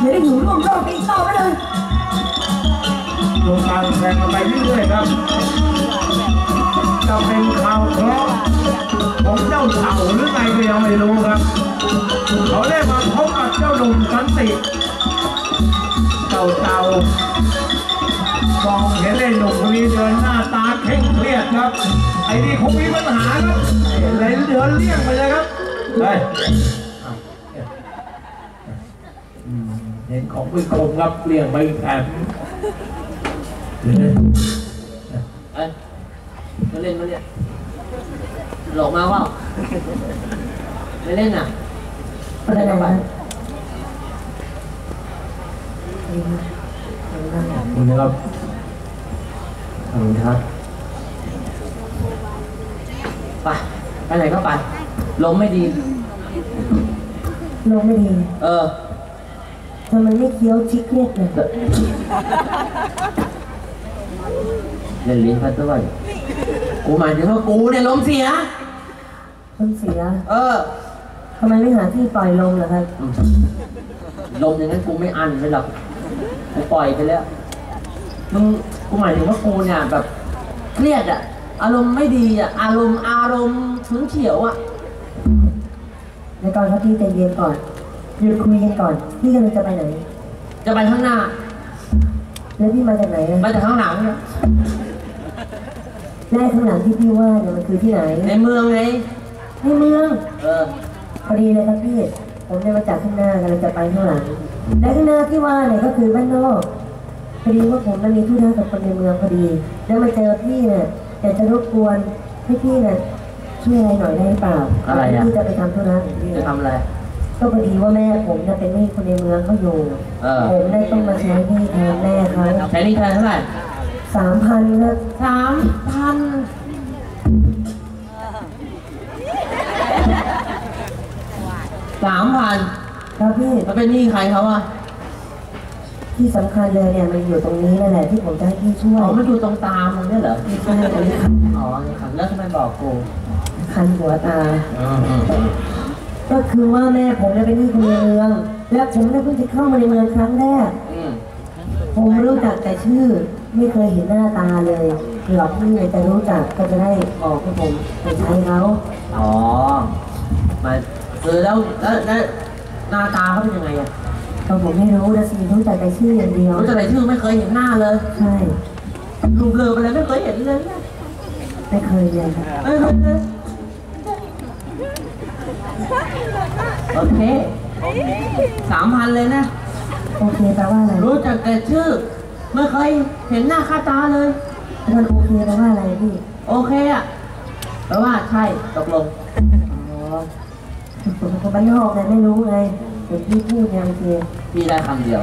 อย่ได้อยู่ร่วมโลกอีกต่อไปเลยดูการแข่งกันไปเรื่อยๆครับจะเป็นข่าวเคราะห์ของเจ้าเต่าหรือไงก็ยังไม่รู้ครับ เขาได้มาพบกับเจ้าหนุ่มสันติเจ้าเต่ามองเห็นไอ้หนุ่มคนนี้เดินหน้าตาเคร่งเครียดครับ ไอ้นี่คงมีปัญหาครับเลยเดินเลี่ยงไปเลยครับเฮ้ เห็นของไม่คมครับเลี่ยงไปอีกแถบเอ้ยมาเล่นมาเนี่ยหลอกมาว่าไม่เล่นอะไปไหนนะคุณนะครับขอบคุณครับไปไปไหนก็ไปลมไม่ดีลงไม่ดี เออ ทำไมไม่เคี้ยวชิคเรียกเลยเล่นลิ้นพัดด้วย กูหมายถึงว่ากูเนี่ยลมเสียต้นเสีย เออทำไมไม่หาที่ปล่อยลมล่ะครับ ลมอย่างนั้นกูไม่อันไม่หรอก กูปล่อยไปแล้ว มึงกูหมายถึงว่ากูเนี่ยแบบเครียดอะอารมณ์ไม่ดีอะอารมณ์อารมณ์ฉุนเฉียวอะในตอนเขาพี่ใจเย็นก่อน หยุดคุยกันก่อน พี่กำลังจะไปไหน จะไปข้างหน้า แล้วพี่มาจากไหนอะไปจากข้างหลังเนี่ยแรกข้างหลังที่พี่ว่าเนี่ยมันคือที่ไหนในเมืองไงในเมือง เออ พอดีเลยครับพี่ ผมได้มาจากข้างหน้ากำลังจะไปข้างหลัง และข้างหน้าที่ว่าเนี่ยก็คือบ้านนอก พอดีว่าผมมันมีธุระกับคนในเมืองพอดี แล้วมาเจอพี่เนี่ยอยากจะรบกวนให้พี่เนี่ยช่วยอะไรหน่อยได้หรือเปล่าอะไรอะ พี่จะไปทำธุระของพี่จะทำอะไร ก็พอดีว่าแม่ผมเนี่ยเป็นหนี้คนในเมืองเขาอยู่ เออ ผมได้ต้องมาใช้หนี้แทนแม่เขาใช้หนี่เท่าไหร่เท่าไหร่สามพันครับสามพันสามพันครับพี่มันเป็นหนี้ใครเขาอะที่สำคัญเลยเนี่ยมันอยู่ตรงนี้นั่นแหละที่ผมจะให้พี่ช่วยอ๋อมันอยู่ตรงตามันเนี่ยเหรอไม่ใช่อันนี้คันอ๋อนี่ครับแล้วทำไมบอกกูคันหัวตาอืมอืมอืม ก็คือว่าแม่ผมเนี่ยเป็นหนี้คนในเมือง และผมเนี่ยเพิ่งจะเข้ามาในเมืองครั้งแรก อืมผมรู้จักแต่ชื่อ ไม่เคยเห็นหน้าตาเลยเผื่อพี่เนี่ยจะรู้จักก็จะได้บอกให้ผมไปใช้เขาอ๋อมาคือแล้วแล้วแล้วหน้าตาเขาเป็นยังไงอะแต่ผมไม่รู้นะสิรู้จักแต่ชื่ออย่างเดียวรู้จักแต่ชื่อไม่เคยเห็นหน้าเลยใช่รูปเรืออะไรไม่เคยเห็นเลยเนี่ยไม่เคยเลยครับไม่เคยเลย โอเคสามพันเลยนะ โอเคแปลว่าอะไรรู้จักแต่ชื่อ ไม่เคยเห็นหน้าค่าตาเลย มันโอเคแปลว่าอะไรพี่ โอเคอะแปลว่าใช่ตกลงอ๋อผมเป็นคนบ้านนอกไงไม่รู้ไงเห็นพี่พูดเนี่ยโอเคมีได้คำเดียว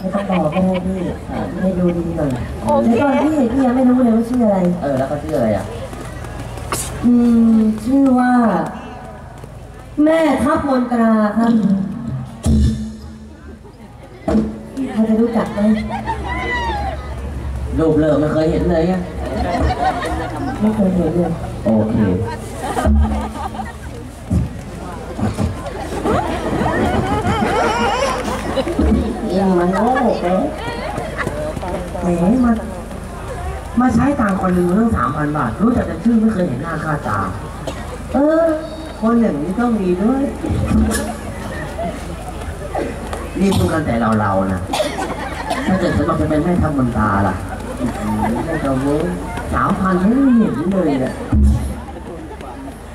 ไม่ต้องบอกก็ได้พี่ให้ดูดีหน่อยแล้วตอนพี่พี่ยังไม่รู้เลยว่าชื่ออะไร เออแล้วก็ชื่ออะไรอะ อืม ชื่อว่า แม่ทัพมนตราครับเขาจะรู้จักไหมรูปเรือไม่เคยเห็นเลยอะไม่เคยเห็นเลยโอเคยังมันโง่แกแหมมา มาใช้ตังค์คนหนึ่งเรื่องสามพันบาท รู้จักแต่ชื่อไม่เคยเห็นหน้าค่าตา เออ คนอย่างนี้ต้องมีด้วย นี่พูดกันแต่เราเรานะ ถ้าเกิดฉันบอกจะเป็นแม่ทัพมนตาล่ะอื้อหือแม่กระเว้ยสามพันไม่เห็นเลยเนี่ย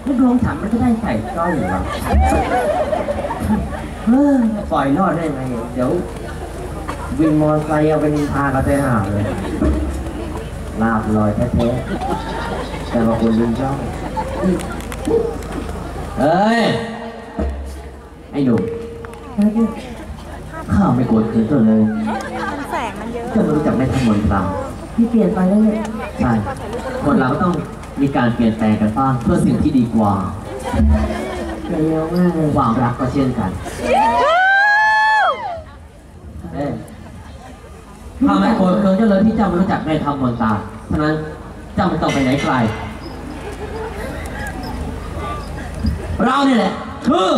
ไม่ดวงฉันมันจะได้ใส่สร้อยหรอเฮ้ยปล่อยรอดได้ไง เดี๋ยววินมอเตอร์ไซค์เอาไปนินทากันไปหาเลย ลาบลอยแท้ๆ แต่ว่าคุณลืมเจ้าเฮ้ย ไอ้หนุ่มแล้วพี่ข้าไม่โกรธเคืนเธอเลยเจ้าไม่รู้จักแม่ทัพมนตราพี่เปลี่ยนไปแล้วเนี่ยใช่คนเราต้องมีการเปลี่ยนแปลงกันบ้างเพื่อสิ่งที่ดีกว่าเปลี่ยนเร็วมากเลยความรักก็เช่นกันเอ้ยข้าไม่โกรธ เจ้าไม่รู้จักแม่ทัพมนตราฉะนั้นเจ้าไม่ต้องไปไหนไกล เราเนี่ยแหละ คือ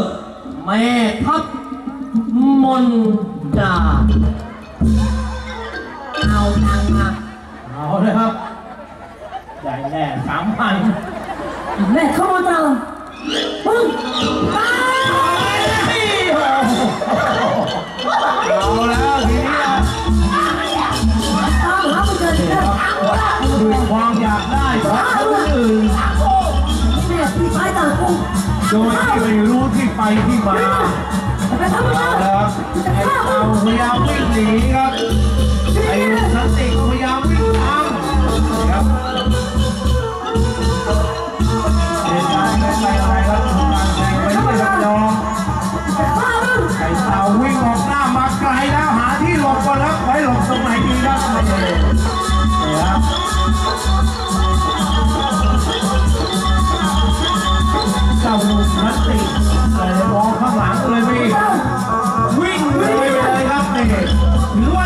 แม่ทัพมนตา โดยที่ไม่รู้ที่ไปที่มาไปทำอะไรเอาแล้วไอ้เต่าพยายามวิ่งหนีครับไอ้ลูกสันติก็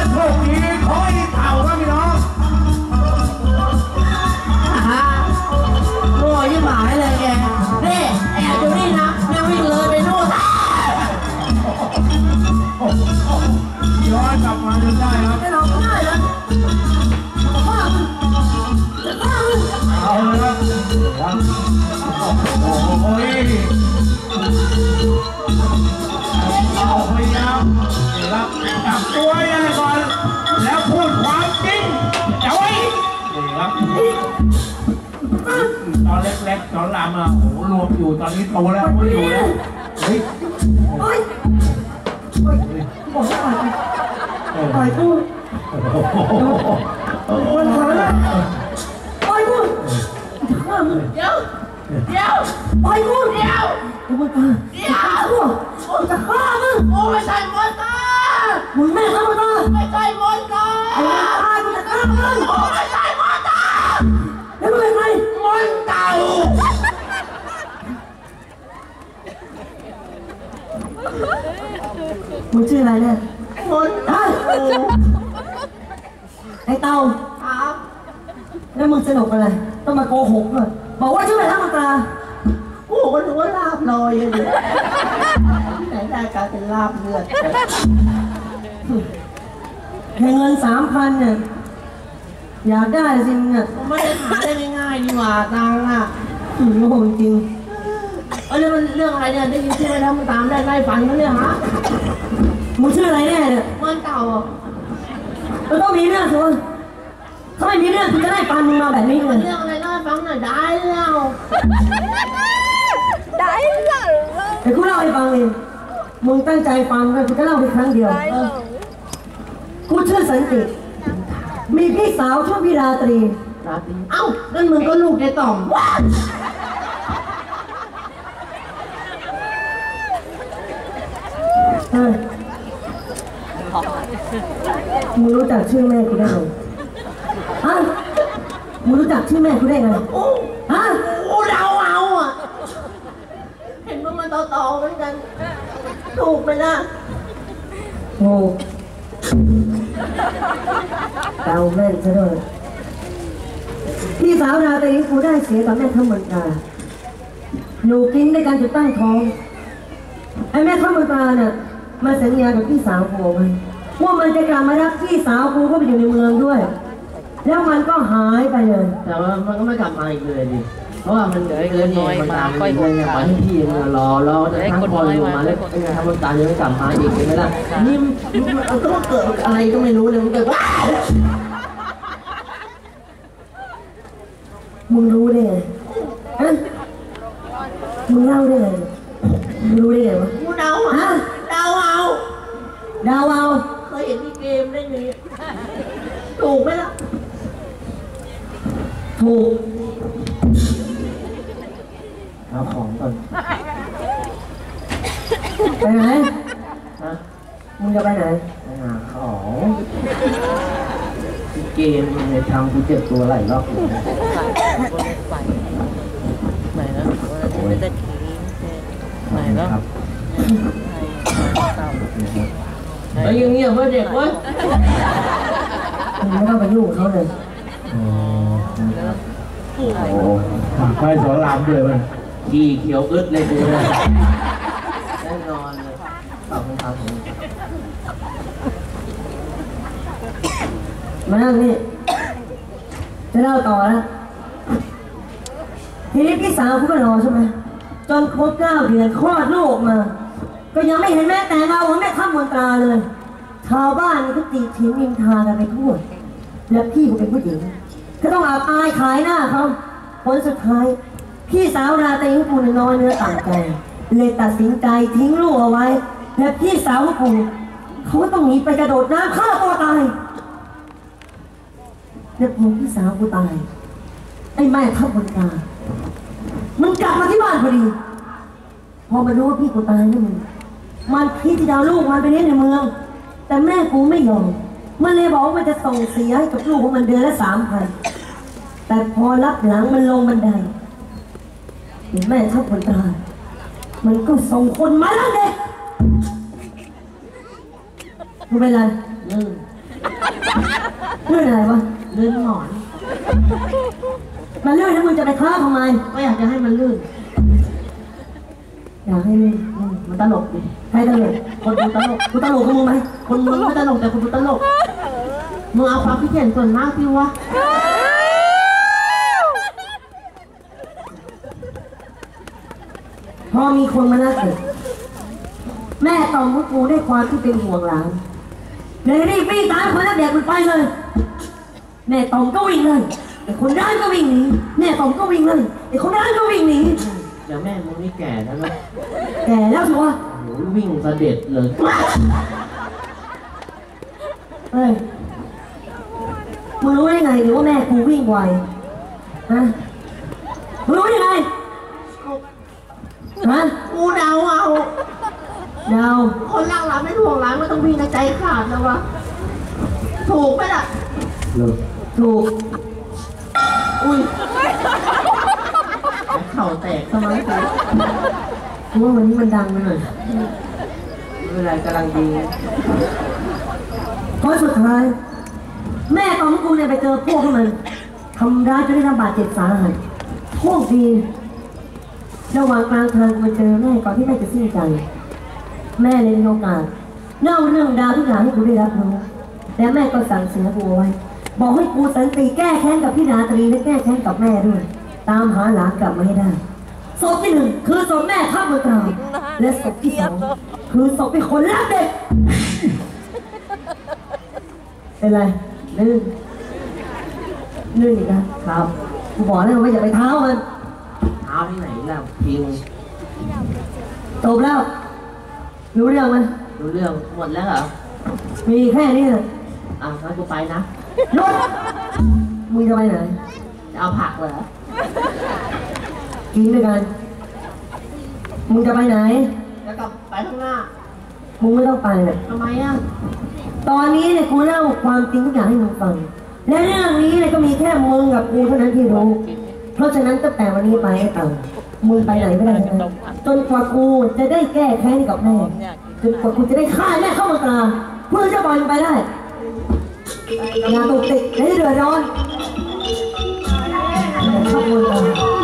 ถื อนเล็กๆตอนลามอะโอ้โหรวมอยู่ตอนนี้โตแล้วไม่อยู่แล้วเฮ้ยโอ๊ยโอ๊ยบอกให้ปล่อยไปปล่อยกูโอ้โหมันขาปล่อยกูจะฆ่ามึงเดี๋ยวเดี๋ยวปล่อยกูเดี๋ยวเดี๋ยวมึงตายเดี๋ยวกูจะฆ่ามึงโอ้ไม่ใช่มอนตามึงแม่เข้ามาตายไม่ใช่มอนตาไอ้มึงตายกูจะฆ่ามึงโอ้ไม่ใช่มอนตาแล้วมึงเป็นใคร อนเต่า มึงชื่ออะไรเนี่ยมอนฮะไอ้เต่าครับแล้วมึงสนุกอะไร ต้องมาโกหกด้วยบอกว่าชื่ออะไรทั้งตาโอ้ก็นึกว่าลาบลอยเลยที่ไหนได้กลายเป็นลาบเลือดแค่เงินสามพันเนี่ยอยากได้จริงเนี่ย ผมไม่ได้หาได้ง่ายๆ นี่หว่าตังค์อะอืมโง่จริงเอ้ยแล้วมันเรื่องอะไรเนี่ยได้ยินชื่อแล้วมันตามได้ไล่ฟันกันเนี่ยฮะมึงชื่ออะไรแน่เนี่ยมอนเต่าอะมันต้องมีเรื่องสิวะถ้าไม่มีเรื่องกูจะได้ปันมึงมาแบบนี้เลยเรื่องอะไรเล่าให้ฟังหน่อยได้แล้วเดี๋ยวกูเล่าให้ฟังเองมึงตั้งใจฟังเลยกูจะเล่าไปครั้งเดียวเออกูชื่อสันติ มีพี่สาวชื่อพี่ราตรี ราตรีเอ้านั่นมึงก็ลูกไอ้ต่อมเออมึงรู้จักชื่อแม่กูได้ไงฮะมึงรู้จักชื่อแม่กูได้ไงโอ้ฮะโอ้เราเอาอะ เห็นว่ามันต่อๆเหมือนกัน ถูกไหมล่ะโง่เดาแม่นซะด้วย พี่สาวราตรีกูได้เสียกับแม่ทั้งมนตราอยู่กินด้วยกันจนตั้งท้องไอ้แม่ข้ามันตาเนี่ยมาสัญญากับพี่สาวกูไว้ว่ามันจะกลับมารับพี่สาวกูเข้าไปอยู่ในเมืองด้วย แล้วมันก็หายไปเลย แต่ว่ามันก็ไม่กลับมาอีกเลยดิเพราะว่ามันเดี๋ยวไอ้เกินเนี่ยมันตามไปเลยเนี่ยไปที่พี่มันรอรอจะทั้งคนลงมาแล้วไอ้ทำมันตามยังไม่กลับมาอีกเห็นไหมล่ะนี่มันมันต้องเกิดอะไรก็ไม่รู้เลยมันเกิดว้าว มึงรู้ได้ไงฮะมึงเล่าได้ไงมึงรู้ได้ไงวะกูเดาอะเดาเอาดาวเอาเคยเห็นที่เกมได้ไงถูกไหมล่ะถูกเอาของก่อนไปไหนนะมึงจะไปไหนไปหาของที่เกมในทางกูเจ็บตัวหลายรอบอยู่นะ ไหนนะไม่ได้ทิ้งไหนนะครับไหนเฮ้ยยังเงียบเว้ยเด็กเว้ยมึงไม่ต้องไปยุ่งกับเขาเลยโอ้โหไปสอนรามด้วยมันขี่เขียวอึดเลยกูแน่นอนเลยขอบคุณครับมานั่งนี่จะเล่าต่อนะ ทีนี้พี่สาวกูก็รอใช่ไหมจนครบเก้าเดือนคลอดลูกออกมา ก็ยังไม่เห็นแม่แต่เงาของแม่ข้ามมนตราเลย ชาวบ้านก็ตีทิ้งนินทากันไปทั่วแล้วพี่กูเป็นผู้หญิง ก็ต้องอับอายขายหน้าเขาผลสุดท้าย พี่สาวราตรีของกูเนี่นอนเนื้อต่างใจเลยตัดสินใจทิ้งลูกเอาไว้ และพี่สาวของกูเขาก็ต้องหนีไปกระโดดน้ำฆ่าตัวตายแล้วพอพี่สาวกูตายไอ้แม่ทับบนตา มันกลับมาที่บ้านพอดี พอมารู้ว่าพี่กูตายนี่มึงมันพี่ที่ดาลูกมันไปเลี้ยงในเมือง แต่แม่กูไม่ยอม มันเลยบอกว่ามันจะส่งเสียให้กับลูกของมันเดือนละสามพัน แต่พอรับหลังมันลงบันไดเห็นแม่ทับบนตาย มันก็ส่งคนมาแล้วเด็กมึงเป็นไรลื่นเรื่องอะไรวะลื่นหมอน มันเรื่องที่มึงจะไปฆ่าทำไมก็อยากจะให้มันลื่น อยากให้มึงอืมมันตลกดิใครตลก คนดูตลกกูตลกกับมึงไหมคนมึงไม่ตลกแต่คนดูตลก มึงเอาความคิดเห็นส่วนมากสิวะพอมีคนมานัดเด็กแม่ตองพวกกูได้ความที่เป็นห่วงหลานเลยรีบวิ่งตามคนนัดเด็กมันไปเลย แม่ตองก็วิ่งเลย ไอ้คนร้ายก็วิ่งหนีแม่ตองก็วิ่งเลยไอ้คนร้ายก็วิ่งหนีเดี๋ยวแม่มึงนี่แก่แล้วนะแก่แล้วสิวะโหวิ่งเสด็จเลย เฮ้ยมึงรู้ได้ไงหรือว่าแม่กูวิ่งไวฮะมึงรู้ได้ไงฮะกูเดาเอาดาวคนรักหลานไม่ห่วงหลานมันต้องวิ่งในใจขาดนะวะ ถูกไหมล่ะ ถูก อุ้ยเข่าแตกทำไมกูกูว่าวันนี้มันดังไปหน่อยเป็นไรกำลังดีเพราะสุดท้าย แม่ของกูเนี่ยไปเจอพวกมันทำร้ายจนได้รับบาดเจ็บสาหัสโชคดีระหว่างกลางทางกูไปเจอแม่ก่อนที่แม่จะสิ้นใจ แม่เลยมีโอกาสเล่าเรื่องราวทุกอย่างให้กูได้รับรู้และแม่ก็สั่งเสียกูเอาไว้ บอกให้กูสันติแก้แค้นกับพี่นาตรีและแก้แค้นกับแม่ด้วย ตามหาหลานกลับมาให้ได้ศพที่หนึ่งคือศพแม่ข้ามเมืองตราดและศพที่สองคือศพเป็นคนรักเด็กเป็นไรลื่นลื่นอีกนะครับกูบอกแล้วว่าอย่าไปเท้ามันเท้าที่ไหนแล้วพิงจบแล้ว รู้เรื่องไหมรู้เรื่องหมดแล้วเหรอมีแค่นี้นะอะงั้นกูไปนะ หยุดมึงจะไปไหนจะเอาผักเหรอ กินด้วยกัน มึงจะไปไหน แล้วกลับไปข้างหน้า มึงไม่ต้องไปเนี่ยทำไมอะ ตอนนี้เนี่ยกูเล่าความจริงทุกอย่างให้มึงฟัง และเรื่องนี้เนี่ยก็มีแค่มึงกับกูเท่านั้นที่รู้ เพราะฉะนั้นตั้งแต่วันนี้ไปไอ้เต่ามึงไปไหนไม่ได้ทั้งนั้นจนกว่ากูจะได้แก้แค้นให้กับแม่จนกว่ากูจะได้ฆ่าแม่เข้ามาตราเพื่อจะปล่อยมึงไปได้ Nhà tù tịch đấy rồi rồi rồi